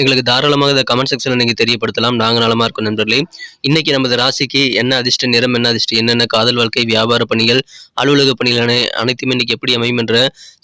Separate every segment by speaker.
Speaker 1: எங்களுக்கு தாராளமாக இதை கமெண்ட் செக்ஷனில் நீங்கள் தெரியப்படுத்தலாம். நாங்கள் நலமாக இருக்கும் நண்பர்களே. இன்னைக்கு நமது ராசிக்கு என்ன அதிர்ஷ்ட நிறம் என்ன அதிர்ஷ்டம் என்னென்ன காதல் வாழ்க்கை வியாபார பணிகள் அலுவலக பணிகள் அனைத்துமே இன்னைக்கு எப்படி அமையும் என்ற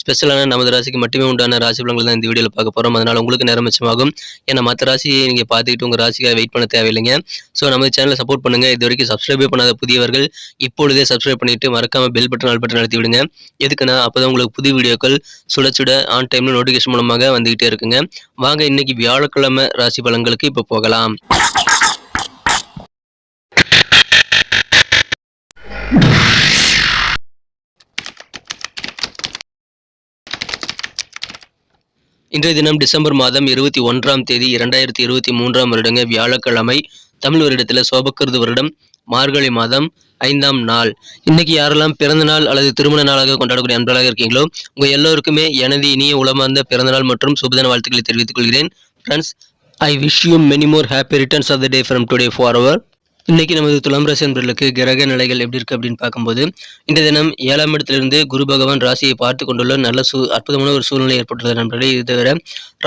Speaker 1: ஸ்பெஷலான நமது ராசிக்கு மட்டுமே உண்டான ராசி பலன்கள் தான் இந்த வீடியோவில் பார்க்க போகிறோம் அதனால் உங்களுக்கு நேரம் மிச்சமாகும். ஏன்னா மற்ற ராசியை நீங்கள் பார்த்துக்கிட்டு உங்கள் ராசிக்காக வெயிட் பண்ண தேவையில்லைங்க. ஸோ நம்ம சேனலை சப்போர்ட் பண்ணுங்கள் இது வரைக்கும் சப்ஸ்கிரைபே பண்ணாத புதியவர்கள் இப்பொழுதே சப்ஸ்கிரைப் பண்ணிட்டு மறக்காமல் பெல் பட்டன் ஆல் பட்டன் அழுத்தி விடுங்க. எதுக்குன்னா அப்போ தான் உங்களுக்கு புது வீடியோக்கள் சுட சுட ஆன் டைமில் நோட்டிஃபிகேஷன் மூலமாக வந்துகிட்டே இருக்குங்க. வாங்க இன்னைக்கு வியாழக்கிழமை ராசி பலன்களுக்கு இப்போ போகலாம். இன்றைய தினம் டிசம்பர் மாதம் இருபத்தி ஒன்றாம் தேதி இரண்டாயிரத்தி இருபத்தி மூன்றாம் வருடங்க வியாழக்கிழமை. தமிழ் வருடத்தில் சோபக்கிருது வருடம் மார்கழி மாதம் ஐந்தாம் நாள். இன்னைக்கு யாரெல்லாம் பிறந்த நாள் அல்லது திருமண நாளாக கொண்டாடக்கூடிய அன்பர்களாக இருக்கீங்களோ உங்க எல்லோருக்குமே எனது இனிய உளமார்ந்த பிறந்த நாள் மற்றும் சுபதின வாழ்த்துக்களை தெரிவித்துக் கொள்கிறேன். Friends I wish you many more happy returns of the day from today for our இன்னைக்கு நமது துலாம் ராசி அன்பர்களுக்கு கிரக நிலைகள் எப்படி இருக்கு அப்படின்னு பார்க்கும்போது இந்த தினம் ஏழாம் இடத்திலிருந்து குரு பகவான் ராசியை பார்த்து கொண்டுள்ள நல்ல சூ அற்புதமான ஒரு சூழ்நிலை ஏற்பட்டுள்ளது நண்பர்களே. இது தவிர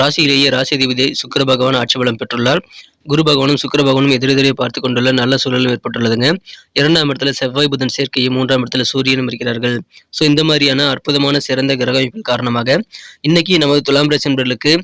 Speaker 1: ராசியிலேயே ராசி அதிபதி சுக்கர பகவான் ஆட்சி பலம் பெற்றுள்ளார். குரு பகவானும் சுக்கர பகவானும் எதிரெதிரே பார்த்து கொண்டுள்ள நல்ல சூழல் ஏற்பட்டுள்ளதுங்க. இரண்டாம் இடத்துல செவ்வாய் புதன் சேர்க்கையும் மூன்றாம் இடத்துல சூரியனும் இருக்கிறார்கள். ஸோ இந்த மாதிரியான அற்புதமான சிறந்த கிரக அமைப்பின் காரணமாக இன்னைக்கு நமது துலாம் ராசி அன்பர்களுக்கு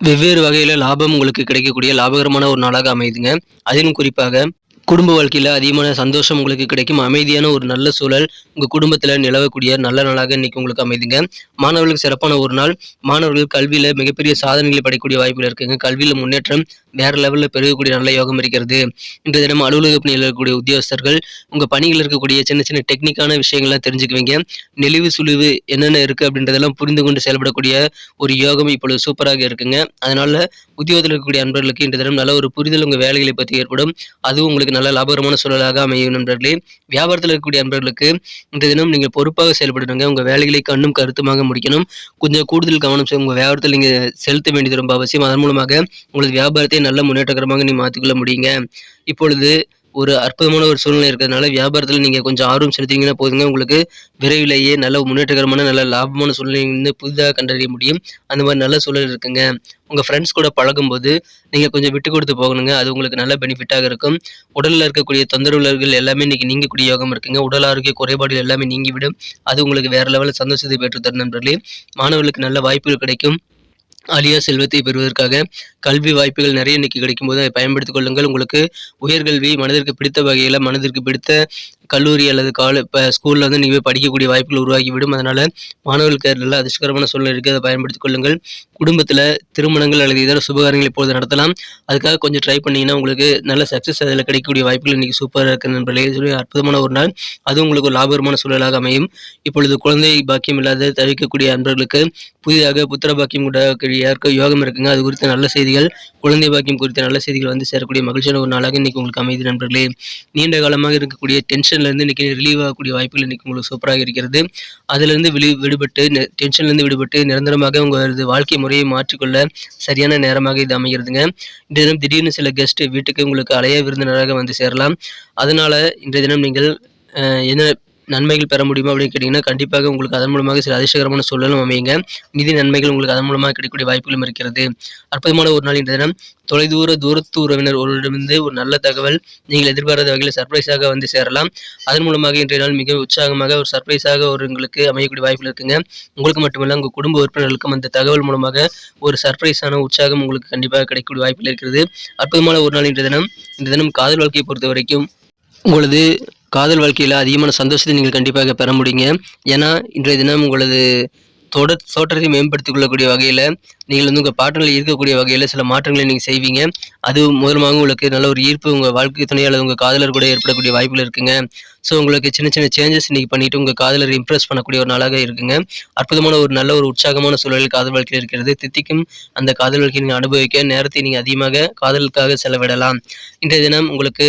Speaker 1: வெவ்வேறு வகையில லாபம் உங்களுக்கு கிடைக்கக்கூடிய லாபகரமான ஒரு நாளாக அமையுதுங்க. அதிலும் குறிப்பாக குடும்ப வாழ்க்கையில் அதிகமான சந்தோஷம் உங்களுக்கு கிடைக்கும். அமைதியான ஒரு நல்ல சூழல் உங்கள் குடும்பத்தில் நிலவக்கூடிய நல்ல நாளாக இன்னைக்கு உங்களுக்கு அமைதுங்க. மாணவர்களுக்கு சிறப்பான ஒரு நாள். மாணவர்கள் கல்வியில் மிகப்பெரிய சாதனைகளை படைக்கக்கூடிய வாய்ப்புகள் இருக்குங்க. கல்வியில் முன்னேற்றம் வேற லெவலில் பெருகக்கூடிய நல்ல யோகம் இருக்கிறது. இன்றைய தினம் அலுவலக பணியில் இருக்கக்கூடிய உத்தியோகஸ்தர்கள் உங்கள் பணியில் இருக்கக்கூடிய சின்ன சின்ன டெக்னிக்கான விஷயங்கள்லாம் தெரிஞ்சுக்குவீங்க. நெளிவு சுழிவு என்னென்ன இருக்குது அப்படின்றதெல்லாம் புரிந்து கொண்டு செயல்படக்கூடிய ஒரு யோகம் இப்பொழுது சூப்பராக இருக்குங்க. அதனால உத்தியோகத்தில் இருக்கக்கூடிய அன்பர்களுக்கு இன்றைய தினம் நல்ல ஒரு புரிதல் உங்கள் வேலைகளை பற்றி ஏற்படும். அதுவும் உங்களுக்கு நல்ல லாபகரமான சூழலாக அமையும் நண்பர்களே. வியாபாரத்தில் இருக்கக்கூடிய அன்பர்களுக்கு இந்த தினம் நீங்கள் பொறுப்பாக செயல்படணுங்க. உங்கள் வேலைகளை கண்ணும் கருத்துமாக முடிக்கணும். கொஞ்சம் கூடுதல் கவனம் உங்கள் வியாபாரத்தில் நீங்கள் செலுத்த வேண்டியது ரொம்ப அவசியம். அதன் மூலமாக உங்களது வியாபாரத்தை நல்ல முன்னேற்றகரமாக நீ மாற்றிக்கொள்ள முடியுங்க. இப்பொழுது ஒரு அற்புதமான ஒரு சூழ்நிலை இருக்கிறதுனால வியாபாரத்தில் நீங்கள் கொஞ்சம் ஆர்வம் செலுத்திங்கன்னா போதுங்க. உங்களுக்கு விரைவிலேயே நல்ல முன்னேற்றகரமான நல்ல லாபமான சூழ்நிலை வந்து புதிதாக கண்டறிய முடியும். அந்த மாதிரி நல்ல சூழல் இருக்குங்க. உங்கள் ஃப்ரெண்ட்ஸ் கூட பழகும்போது நீங்கள் கொஞ்சம் விட்டு கொடுத்து போகணுங்க. அது உங்களுக்கு நல்ல பெனிஃபிட்டாக இருக்கும். உடலில் இருக்கக்கூடிய தொந்தரவுகள் எல்லாமே இன்னைக்கு நீங்கக்கூடிய யோகம் இருக்குங்க. உடல் ஆரோக்கிய குறைபாடுகள் எல்லாமே நீங்கிவிடும். அது உங்களுக்கு வேற லெவலில் சந்தோஷத்தை பெற்று தரும் நண்பர்களே. மாணவர்களுக்கு நல்ல வாய்ப்புகள் கிடைக்கும். அழியா செல்வத்தை பெறுவதற்காக கல்வி வாய்ப்புகள் நிறைய இன்னைக்கு கிடைக்கும் போது அதை பயன்படுத்திக் கொள்ளுங்கள். உங்களுக்கு உயர்கல்வி மனதிற்கு பிடித்த வகையில் மனதிற்கு பிடித்த கல்லூரி அல்லது கால இப்போ ஸ்கூலில் வந்து நீங்கள் போய் படிக்கக்கூடிய வாய்ப்புகள் உருவாகிவிடும் அதனால் மாணவர்களுக்கு நல்ல அதிர்ஷ்டகரமான சூழ்நிலை இருக்குது அதை பயன்படுத்திக் கொள்ளுங்கள். குடும்பத்தில் திருமணங்கள் அல்லது இதர சுபகாரங்கள் இப்பொழுது நடத்தலாம். அதுக்காக கொஞ்சம் ட்ரை பண்ணிங்கன்னா உங்களுக்கு நல்ல சக்ஸஸ் அதில் கிடைக்கக்கூடிய வாய்ப்புகள் இன்றைக்கி சூப்பராக இருக்குது நண்பர்களே. சொல்லி அற்புதமான ஒரு நாள். அதுவும் உங்களுக்கு ஒரு லாபகரமான சூழலாக அமையும். இப்பொழுது குழந்தை பாக்கியம் இல்லாத தவிக்கக்கூடிய அன்பர்களுக்கு புதிதாக புத்திர பாக்கியம் கூட யாருக்கோ யோகம் இருக்குங்க. அது குறித்த நல்ல செய்திகள் குழந்தை பாக்கியம் குறித்த நல்ல செய்திகள் வந்து சேரக்கூடிய மகிழ்ச்சியான ஒரு நாளாக இன்னைக்கு உங்களுக்கு அமைதி நண்பர்களே. நீண்ட காலமாக இருக்கக்கூடிய டென்ஷன் டென்ஷன்லேருந்து இன்றைக்கி ரிலீவ் ஆகக்கூடிய வாய்ப்புகள் இன்றைக்கி உங்களுக்கு சூப்பராக இருக்கிறது. அதிலிருந்து விழி விடுபட்டு டென்ஷன்லேருந்து விடுபட்டு நிரந்தரமாக உங்களது வாழ்க்கை முறையை மாற்றிக்கொள்ள சரியான நேரமாக இது அமைகிறதுங்க. இன்றைய தினம் திடீர்னு சில கெஸ்ட் வீட்டுக்கு உங்களுக்கு அலைய விருந்தினராக வந்து சேரலாம். அதனால் இன்றைய தினம் நீங்கள் என்ன நன்மைகள் பெற முடியுமா அப்படின்னு கேட்டிங்கன்னா கண்டிப்பாக உங்களுக்கு அதன் மூலமாக சில அதிர்ஷ்டகரமான சூழலும் அமையுங்க. நிதி நன்மைகள் உங்களுக்கு அதன் மூலமாக கிடைக்கக்கூடிய வாய்ப்புகளும் இருக்கிறது. அற்புதமான ஒரு நாள் இன்றைய தினம். தொலைதூர தூரத்து உறவினர் ஒருவரிடமிருந்து ஒரு நல்ல தகவல் நீங்கள் எதிர்பாராத வகையில் சர்ப்ரைஸாக வந்து சேரலாம். அதன் மூலமாக இன்றைய நாள் மிக உற்சாகமாக ஒரு சர்ப்ரைஸாக ஒரு உங்களுக்கு அமையக்கூடிய வாய்ப்புகள் இருக்குங்க. உங்களுக்கு மட்டுமல்ல உங்கள் குடும்ப உறுப்பினர்களுக்கும் அந்த தகவல் மூலமாக ஒரு சர்ப்ரைஸான உற்சாகம் உங்களுக்கு கண்டிப்பாக கிடைக்கக்கூடிய வாய்ப்பில் இருக்கிறது. அற்புதமான ஒரு நாள் இன்றைய தினம். இந்த தினம் காதல் வாழ்க்கையை பொறுத்த வரைக்கும் உங்களது காதல் வாழ்க்கையில் அதிகமான சந்தோஷத்தை நீங்கள் கண்டிப்பாக பெற முடியுங்க. ஏன்னா இன்றைய தினம் உங்களது தொட தோற்றத்தை மேம்படுத்திக் கொள்ளக்கூடிய வகையில் நீங்கள் வந்து உங்கள் பாட்டங்களில் இருக்கக்கூடிய வகையில் சில மாற்றங்களை நீங்கள் செய்வீங்க. அது மூலமாக உங்களுக்கு நல்ல ஒரு ஈர்ப்பு உங்கள் வாழ்க்கை துணை அல்லது உங்கள் காதலர் கூட ஏற்படக்கூடிய வாய்ப்புகள் இருக்குங்க. ஸோ உங்களுக்கு சின்ன சின்ன சேஞ்சஸ் நீங்கள் பண்ணிட்டு உங்கள் காதலரை இம்ப்ரெஸ் பண்ணக்கூடிய ஒரு நாளாக இருக்குங்க. அற்புதமான ஒரு நல்ல ஒரு உற்சாகமான சூழலில் காதல் வாழ்க்கையில் இருக்கிறது. தித்திக்கும் அந்த காதல் வாழ்க்கையை நீங்கள் அனுபவிக்க நேரத்தை நீங்கள் அதிகமாக காதலுக்காக செலவிடலாம். இன்றைய தினம் உங்களுக்கு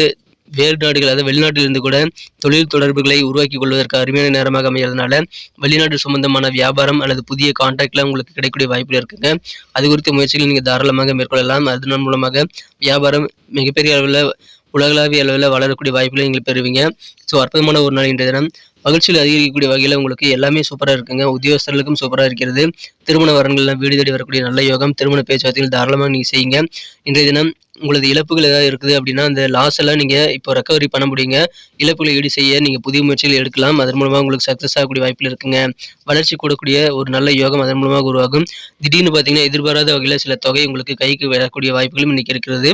Speaker 1: வேறு நாடுகள் அதாவது வெளிநாட்டிலிருந்து கூட தொழில் தொடர்புகளை உருவாக்கி கொள்வதற்கு அருமையான நேரமாக அமைகிறதுனால வெளிநாடு சம்பந்தமான வியாபாரம் அல்லது புதிய கான்டாக்ட்லாம் உங்களுக்கு கிடைக்கக்கூடிய வாய்ப்புகள் இருக்குங்க. அது குறித்த முயற்சிகளை நீங்கள் தாராளமாக மேற்கொள்ளலாம். அதன் மூலமாக வியாபாரம் மிகப்பெரிய அளவில் உலகளாவிய அளவில் வளரக்கூடிய வாய்ப்புகளை நீங்கள் பெறுவீங்க. ஸோ அற்புதமான ஒரு நாள் இன்றைய தினம். மகிழ்ச்சியில் அதிகரிக்கக்கூடிய வகையில் உங்களுக்கு எல்லாமே சூப்பராக இருக்குங்க. உத்தியோகஸ்தர்களுக்கும் சூப்பராக இருக்கிறது. திருமண வரன்கள்லாம் வீடு தேடி வரக்கூடிய நல்ல யோகம் திருமண பேச்சுவார்த்தைகள் தாராளமாக நீங்கள் செய்யுங்க. இன்றைய தினம் உங்களது இழப்புகள் ஏதாவது இருக்குது அப்படின்னா அந்த லாஸ் எல்லாம் நீங்கள் இப்போ ரெக்கவரி பண்ண முடியுங்க. இழப்புகளை ஈடு செய்ய நீங்கள் புதிய முயற்சிகள் எடுக்கலாம். அதன் மூலமாக உங்களுக்கு சக்ஸஸ் ஆகக்கூடிய வாய்ப்பில் இருக்குங்க. வளர்ச்சி கூடக்கூடிய ஒரு நல்ல யோகம் அதன் மூலமாக உருவாகும். திடீர்னு பார்த்தீங்கன்னா எதிர்பாராத வகையில் சில தொகை உங்களுக்கு கைக்கு வரக்கூடிய வாய்ப்புகளும் இன்னைக்கு இருக்கிறது.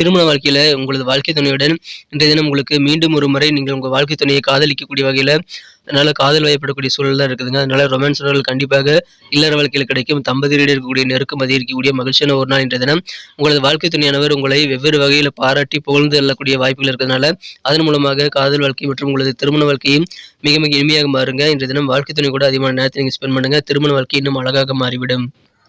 Speaker 1: திருமண வாழ்க்கையில் உங்களது வாழ்க்கை துணையுடன் இன்றைய தினம் உங்களுக்கு மீண்டும் ஒரு முறை நீங்கள் உங்கள் வாழ்க்கை துணையை காதலிக்கக்கூடிய வகையில் அதனால காதல் வயப்படக்கூடிய சூழல் தான் இருக்குதுங்க. அதனால ரொமான்ஸ் உறவுகள் கண்டிப்பாக இல்லற வாழ்க்கையில் கிடைக்கும். தம்பதியிடையே இருக்கக்கூடிய நெருக்கம் அதிகரிக்கக்கூடிய மகிழ்ச்சியான ஒரு நாள் இன்றைய தினம். உங்களது வாழ்க்கை துணையானவர் உங்களை வெவ்வேறு வகையில் பாராட்டி புகழ்ந்து எல்லக்கூடிய வாய்ப்புகள் இருக்கிறதுனால அதன் மூலமாக காதல் வாழ்க்கை மற்றும் உங்களது திருமண வாழ்க்கையும் மிக மிக இனிமையாக மாறுங்க. இன்றைய தினம் வாழ்க்கை துணை கூட அதிகமான நேரத்தை நீங்கள் ஸ்பெண்ட் பண்ணுங்க. திருமண வாழ்க்கை இன்னும் அழகாக மாறிவிடும்.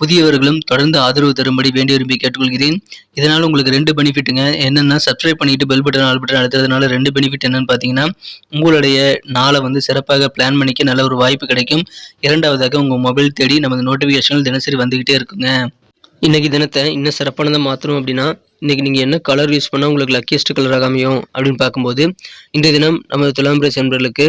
Speaker 1: புதியவர்களும் தொடர்ந்து ஆதரவு தரும்படி வேண்டி விரும்பி கேட்டுக்கொள்கிறேன். இதனால் உங்களுக்கு ரெண்டு பெனிஃபிட்டுங்க. என்னென்னா சப்ஸ்கிரைப் பண்ணிட்டு பெல் பட்டன் ஆல் பட்டன் அழுத்துறதுனால ரெண்டு பெனிஃபிட் என்னன்னு பார்த்தீங்கன்னா உங்களுடைய நாளை வந்து சிறப்பாக பிளான் பண்ணிக்க நல்ல ஒரு வாய்ப்பு கிடைக்கும். இரண்டாவதாக உங்கள் மொபைல் தேடி நமது நோட்டிஃபிகேஷன் தினசரி வந்துக்கிட்டே இருக்குங்க. இன்னைக்கு தினத்தை இன்னும் சிறப்பானதாக மாற்றணும் அப்படின்னா இன்றைக்கி நீங்கள் என்ன கலர் யூஸ் பண்ணால் உங்களுக்கு லக்கியஸ்ட் கலராக அமையும் அப்படின்னு பார்க்கும்போது இந்த தினம் நமது துலாம்பரை சென்பர்களுக்கு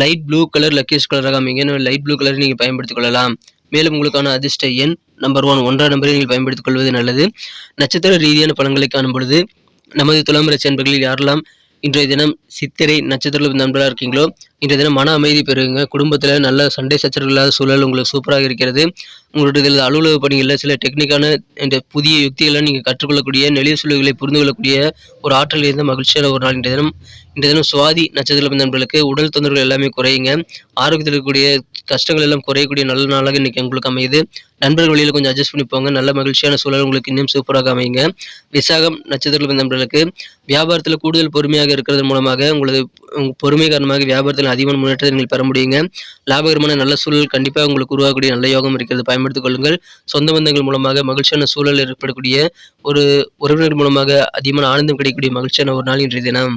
Speaker 1: லைட் ப்ளூ கலர் லக்கியஸ்ட் கலராக அமைங்க லைட் ப்ளூ கலர் நீங்கள் பயன்படுத்திக் கொள்ளலாம். மேலும் உங்களுக்கான அதிர்ஷ்ட எண் நம்பர் ஒன் ஒன்றாம் நம்பரை நீங்கள் பயன்படுத்திக் கொள்வது நல்லது. நட்சத்திர ரீதியான பலன்களை காணும் பொழுது நமது துலாம்பரை சென்பர்களில் யாரெல்லாம் இன்றைய தினம் சித்திரை நட்சத்திர நண்பராக இருக்கீங்களோ இன்றைய தினம் மன அமைதி பெறுங்க. குடும்பத்தில் நல்ல சண்டை சச்சரவு இல்லாத சூழல் உங்களுக்கு சூப்பராக இருக்கிறது. உங்களுடைய இதில் அலுவலக பணிகளில் சில டெக்னிக்கான இந்த புதிய யுக்திகளை நீங்கள் கற்றுக்கொள்ளக்கூடிய நெளிய சூழல்களை புரிந்து கொள்ளக்கூடிய ஒரு ஆற்றல் இருந்த மகிழ்ச்சியான ஒரு நாள் இன்றைய தினம். இன்றைய தினம் சுவாதி நட்சத்திர நண்பர்களுக்கு உடல் தொந்தரவுகள் எல்லாமே குறையுங்க. ஆரோக்கியத்தில் இருக்கக்கூடிய கஷ்டங்கள் எல்லாம் குறையக்கூடிய நல்ல நாளாக இன்னைக்கு உங்களுக்கு அமையுது. நண்பர்கள் வழியில் கொஞ்சம் அட்ஜஸ்ட் பண்ணி போங்க. நல்ல மகிழ்ச்சியான சூழல் உங்களுக்கு இன்னும் சூப்பராக அமையுங்க. விசாகம் நட்சத்திர நண்பர்களுக்கு வியாபாரத்தில் கூடுதல் பொறுமையாக இருக்கிறது மூலமாக உங்களது பொறுமை காரணமாக வியாபாரத்தில் அதிகமான முன்னேற்றத்தை நீங்கள் பெற முடியுங்க. லாபகரமான நல்ல சூழல் கண்டிப்பாக உங்களுக்கு உருவாகக்கூடிய நல்ல யோகம் இருக்கிறது. பயன்படுத்திக் கொள்ளுங்கள் சொந்த பந்தங்கள் மூலமாக மகிழ்ச்சியான சூழல் ஏற்படக்கூடிய ஒரு உறவினர் மூலமாக அதிகமான ஆனந்தம் கிடைக்கக்கூடிய மகிழ்ச்சியான ஒரு நாள் இன்றைய தினம்.